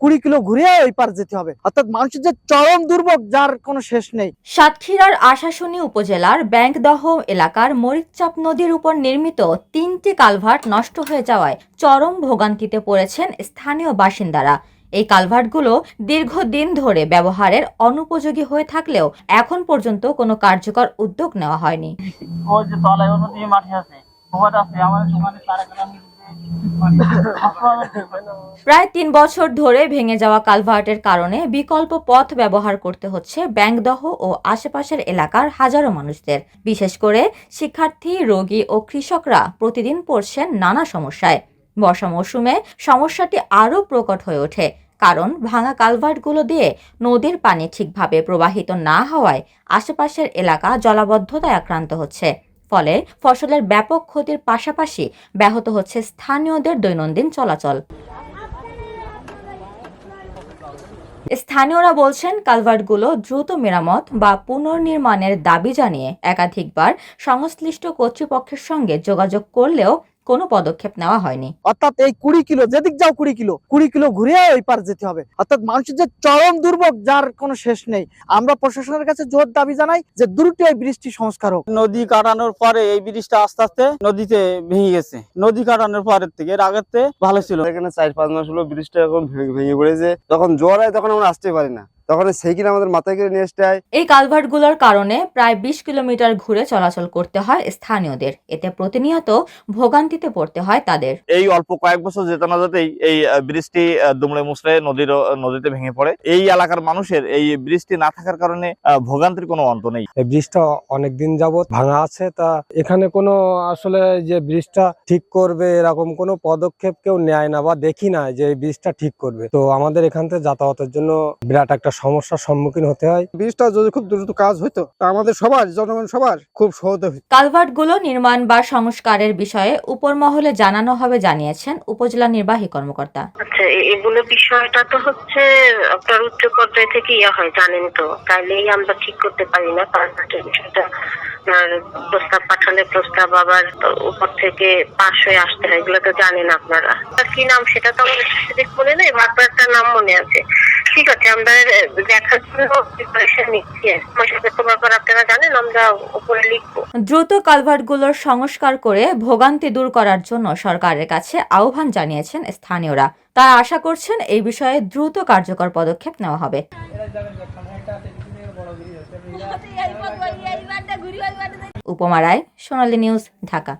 কুড়ি কিলো ঘুরে ওই পার যেতে হবে। অর্থাৎ মানুষের যে চরম দুর্ভোগ যার কোনো শেষ নেই। সাতক্ষীরার আশাশুনি উপজেলার ব্যাংকদহ এলাকার মরিচচাপ নদীর উপর নির্মিত তিনটি কালভার্ট নষ্ট হয়ে যাওয়ায় চরম ভোগান্তিতে পড়েছেন স্থানীয় বাসিন্দারা। এই কালভার্টগুলো দীর্ঘদিন ধরে ব্যবহারের অনুপযোগী হয়ে থাকলেও এখন পর্যন্ত কোনো কার্যকর উদ্যোগ নেওয়া হয়নি। ওই যে তলায় মাঠে আছে আছে গ্রাম প্রায় তিন বছর ধরে ভেঙে যাওয়া কালভার্টের কারণে বিকল্প পথ ব্যবহার করতে হচ্ছে ব্যাংকদহ ও আশেপাশের এলাকার হাজারো মানুষদের। বিশেষ করে শিক্ষার্থী, রোগী ও কৃষকরা প্রতিদিন পড়ছেন নানা সমস্যায়। বর্ষা মৌসুমে সমস্যাটি আরও প্রকট হয়ে ওঠে, কারণ ভাঙা কালভার্টগুলো দিয়ে নদীর পানি ঠিকভাবে প্রবাহিত না হওয়ায় আশেপাশের এলাকা জলাবদ্ধতায় আক্রান্ত হচ্ছে। ফলে ফসলের ব্যাপক ক্ষতির পাশাপাশি ব্যাহত হচ্ছে স্থানীয়দের দৈনন্দিন চলাচল। স্থানীয়রা বলছেন, কালভার্টগুলো দ্রুত মেরামত বা পুনর্নির্মাণের দাবি জানিয়ে একাধিকবার সংশ্লিষ্ট কর্তৃপক্ষের সঙ্গে যোগাযোগ করলেও কোনো পদক্ষেপ নেওয়া হয়নি। অর্থাৎ এই কুড়ি কিলো যেদিক যাও কুড়ি কিলো কুড়ি কিলো ঘুরে ওই পার যেতে হবে। অর্থাৎ মানুষের যে চরম দুর্ভোগ যার কোনো শেষ নেই। আমরা প্রশাসনের কাছে জোর দাবি জানাই যে দ্রুত এই বৃষ্টি সংস্কার হোক। নদী কাটানোর পরে এই ব্রিজটা আস্তে আস্তে নদীতে ভেঙে গেছে। নদী কাটানোর পরের থেকে এর আগের থেকে ভালো ছিল। এখানে চার পাঁচ মাস হলো ব্রিজটা এখন ভেঙে ভেঙে পড়েছে। যখন জোয়ার হয় তখন আমরা আসতে পারি না। তখন সেই কিনা আমাদের মাথায় করে নিয়ে আসতে হয়। এই কালভার্টগুলোর কারণে প্রায় বিশ কিলোমিটার ঘুরে চলাচল করতে হয় স্থানীয়দের। এতে প্রতিনিয়ত ভোগান্তিতে পড়তে হয় তাদের। এই অল্প কয়েক বছর যেতে না যেতেই এই বৃষ্টি দুমড়ে মুসড়ে নদীর নদীতে ভেঙে পড়ে। এই এলাকার মানুষের এই ব্রিজটি না থাকার কারণে আহ, ভোগান্তির কোনো অন্ত নেই। এই ব্রিজটা অনেক দিন যাবত ভাঙা আছে। তা এখানে কোনো আসলে যে ব্রিজটা ঠিক করবে এরকম কোনো পদক্ষেপ কেউ নেয় না বা দেখি না যে এই ব্রিজটা ঠিক করবে। তো আমাদের এখান থেকে যাতায়াতের জন্য বিরাট একটা সমস্যার সম্মুখীন হতে হয়। ব্রিজটা যদি খুব দ্রুত কাজ হতো তা আমাদের সবার জনগণ সবার খুব সহজ হতো কালভার্টগুলো নির্মাণ বা সংস্কারের বিষয়ে উপর মহলে জানানো হবে জানিয়েছেন উপজেলা নির্বাহী কর্মকর্তা। আচ্ছা এগুলো বিষয়টা তো হচ্ছে আপনার উচ্চ পর্যায় থেকে ইয়া হয় জানেন তো। তাইলেই আমরা ঠিক করতে পারি না পারমিটের বিষয়টা প্রস্তাব পাঠালে প্রস্তাব আবার উপর থেকে পাশ হয়ে আসতে হয় এগুলো তো জানেন আপনারা। আর কি নাম সেটা তো আমার মনে নেই মাত্র একটা নাম মনে আছে। ঠিক আছে, আমরা দেখার জন্য প্রিপারেশন নিচ্ছি তো ব্যাপার আপনারা জানেন, আমরা উপরে লিখব। দ্রুত কালভার্টগুলোর সংস্কার করে ভোগান্তি দূর করার জন্য সরকারের কাছে আহ্বান জানিয়েছেন স্থানীয়রা। তারা আশা করছেন এই বিষয়ে দ্রুত কার্যকর পদক্ষেপ নেওয়া হবে। উপমা রায়, সোনালী নিউজ, ঢাকা।